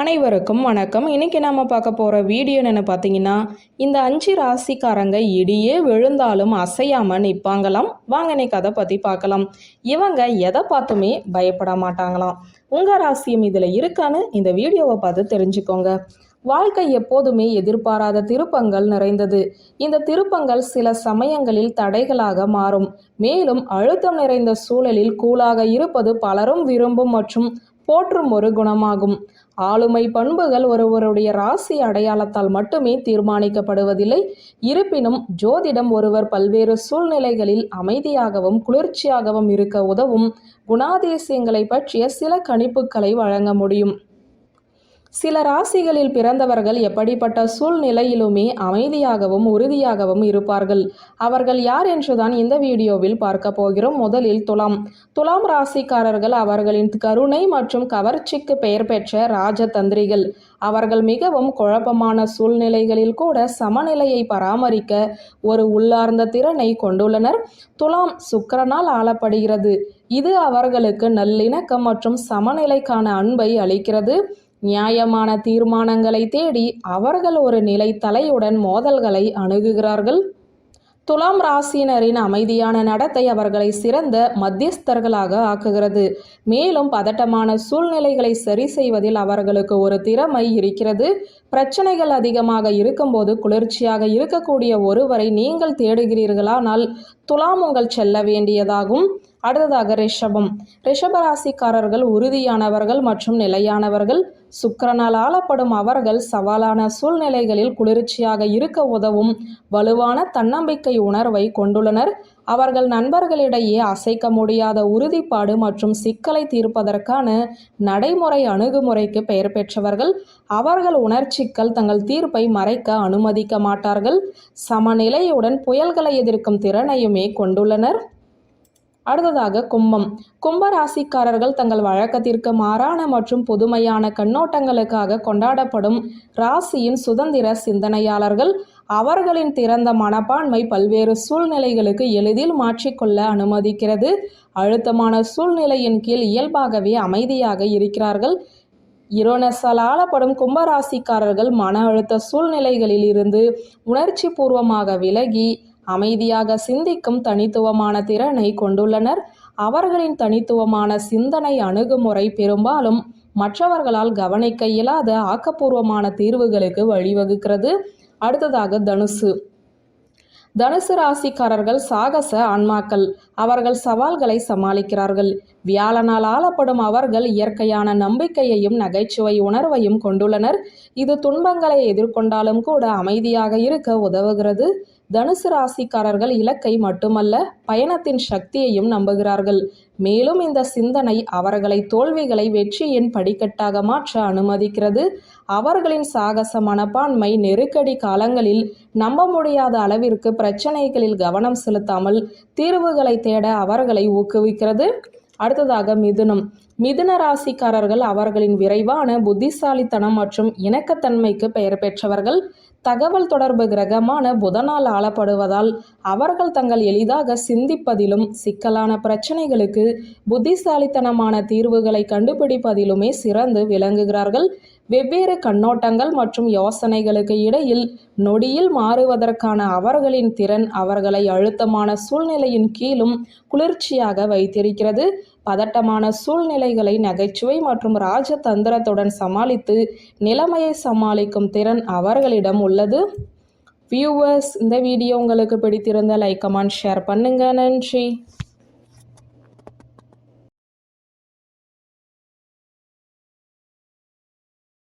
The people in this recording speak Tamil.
அனைவருக்கும் வணக்கம். இன்னைக்கு நாம பார்க்க போகிற வீடியோ என்னென்னு பார்த்தீங்கன்னா இந்த அஞ்சு ராசிக்காரங்க இடியே விழுந்தாலும் அசையாம நிற்பாங்களாம் வாங்க இன்னைக்கு அதை பற்றி பார்க்கலாம். இவங்க எதை பார்த்துமே பயப்பட மாட்டாங்களாம். உங்கள் ராசியம் இதில் இருக்கான்னு இந்த வீடியோவை பார்த்து தெரிஞ்சுக்கோங்க. வாழ்க்கை எப்போதுமே எதிர்பாராத திருப்பங்கள் நிறைந்தது. இந்த திருப்பங்கள் சில சமயங்களில் தடைகளாக மாறும். மேலும் அழுத்தம் நிறைந்த சூழலில் கூலாக இருப்பது பலரும் விரும்பும் மற்றும் போற்றும் ஒரு குணமாகும். ஆளுமை பண்புகள் ஒருவருடைய ராசி அடையாளத்தால் மட்டுமே தீர்மானிக்கப்படுவதில்லை. இருப்பினும் ஜோதிடம் ஒருவர் பல்வேறு சூழ்நிலைகளில் அமைதியாகவும் குளிர்ச்சியாகவும் இருக்க உதவும் குணாதிசயங்களை பற்றிய சில கணிப்புகளை வழங்க முடியும். சில ராசிகளில் பிறந்தவர்கள் எப்படிப்பட்ட சூழ்நிலையிலுமே அமைதியாகவும் உறுதியாகவும் இருப்பார்கள். அவர்கள் யார் என்றுதான் இந்த வீடியோவில் பார்க்க போகிறோம். முதலில் துலாம். துலாம் ராசிக்காரர்கள் அவர்களின் கருணை மற்றும் கவர்ச்சிக்கு பெயர் பெற்ற ராஜதந்திரிகள். அவர்கள் மிகவும் குழப்பமான சூழ்நிலைகளில் கூட சமநிலையை பராமரிக்க ஒரு உள்ளார்ந்த திறனை கொண்டுள்ளனர். துலாம் சுக்கரனால் ஆளப்படுகிறது. இது அவர்களுக்கு நல்லிணக்கம் மற்றும் சமநிலைக்கான அன்பை அளிக்கிறது. நியாயமான தீர்மானங்களை தேடி அவர்கள் ஒரு நிலைத்தலையுடன் மோதல்களை அணுகுகிறார்கள். துலாம் ராசியினரின் அமைதியான நடத்தை அவர்களை சிறந்த மத்தியஸ்தர்களாக ஆக்குகிறது. மேலும் பதட்டமான சூழ்நிலைகளை சரி செய்வதில் அவர்களுக்கு ஒரு திறமை இருக்கிறது. பிரச்சனைகள் அதிகமாக இருக்கும்போது குளிர்ச்சியாக இருக்கக்கூடிய ஒருவரை நீங்கள் தேடுகிறீர்களானால் துலாம் உங்கள் செல்ல வேண்டியதாகும். அடுத்ததாக ரிஷபம். ரிஷபராசிக்காரர்கள் உறுதியானவர்கள் மற்றும் நிலையானவர்கள். சுக்கரனால் ஆளப்படும் அவர்கள் சவாலான சூழ்நிலைகளில் குளிர்ச்சியாக இருக்க உதவும் வலுவான தன்னம்பிக்கை உணர்வை கொண்டுள்ளனர். அவர்கள் நண்பர்களிடையே அசைக்க முடியாத உறுதிப்பாடு மற்றும் சிக்கலை தீர்ப்பதற்கான நடைமுறை அணுகுமுறைக்கு பெயர் பெற்றவர்கள். அவர்கள் உணர்ச்சிக்கள் தங்கள் தீர்ப்பை மறைக்க அனுமதிக்க மாட்டார்கள். சமநிலையுடன் புயல்களை எதிர்க்கும் திறனையுமே கொண்டுள்ளனர். அடுத்ததாக கும்பம். கும்ப ராசிக்காரர்கள் தங்கள் வழக்கத்திற்கு மாறான மற்றும் புதுமையான கண்ணோட்டங்களுக்காக கொண்டாடப்படும் ராசியின் சுதந்திர சிந்தனையாளர்கள் அவர்களின் திறந்த மனப்பான்மை பல்வேறு சூழ்நிலைகளுக்கு எளிதில் மாற்றிக்கொள்ள அனுமதிக்கிறது. அழுத்தமான சூழ்நிலையின் கீழ் இயல்பாகவே அமைதியாக இருக்கிறார்கள். இரோனஸால் ஆளப்படும் கும்பராசிக்காரர்கள் மன அழுத்த சூழ்நிலைகளில் இருந்து உணர்ச்சி பூர்வமாக விலகி அமைதியாக சிந்திக்கும் தனித்துவமான திறனை கொண்டுள்ளனர். அவர்களின் தனித்துவமான சிந்தனை அணுகுமுறை பெரும்பாலும் மற்றவர்களால் கவனிக்க இயலாத ஆக்கப்பூர்வமான தீர்வுகளுக்கு வழிவகுக்கிறது. அடுத்ததாக தனுசு. தனுசு ராசிக்காரர்கள் சாகச ஆன்மாக்கள். அவர்கள் சவால்களை சமாளிக்கிறார்கள். வியாழனால் ஆளப்படும் அவர்கள் இயற்கையான நம்பிக்கையையும் நகைச்சுவை உணர்வையும் கொண்டுள்ளனர். இது துன்பங்களை எதிர்கொண்டாலும் கூட அமைதியாக இருக்க உதவுகிறது. தனுசு ராசிக்காரர்கள் இலக்கை மட்டுமல்ல பயணத்தின் சக்தியையும் நம்புகிறார்கள். மேலும் இந்த சிந்தனை அவர்களை தோல்விகளை வெற்றியின் படிக்கட்டாக மாற்ற அனுமதிக்கிறது. அவர்களின் சாகச மனப்பான்மை நெருக்கடி காலங்களில் நம்ப முடியாத அளவிற்கு பிரச்சனைகளில் கவனம் செலுத்தாமல் தீர்வுகளை தேட அவர்களை ஊக்குவிக்கிறது. அடுத்ததாக மிதுனம். மிதுன ராசிக்காரர்கள் அவர்களின் விரைவான புத்திசாலித்தனம் மற்றும் இணக்கத்தன்மைக்கு பெயர் பெற்றவர்கள். தகவல் தொடர்பு கிரகமான புதனால் ஆளப்படுவதால் அவர்கள் தங்கள் எளிதாக சிந்திப்பதிலும் சிக்கலான பிரச்சனைகளுக்கு புத்திசாலித்தனமான தீர்வுகளை கண்டுபிடிப்பதிலுமே சிறந்து விளங்குகிறார்கள். வெவ்வேறு கண்ணோட்டங்கள் மற்றும் யோசனைகளுக்கு இடையில் நொடியில் மாறுவதற்கான அவர்களின் திறன் அவர்களை அழுத்தமான சூழ்நிலையின் கீழும் குளிர்ச்சியாக வைத்திருக்கிறது. பதட்டமான சூழ்நிலைகளை நகைச்சுவை மற்றும் ராஜதந்திரத்துடன் சமாளித்து நிலைமையை சமாளிக்கும் திறன் அவர்களிடம் உள்ளது. வியூவர்ஸ் இந்த வீடியோ உங்களுக்கு பிடித்திருந்த லைக் கமெண்ட் ஷேர் பண்ணுங்கள் நன்றி.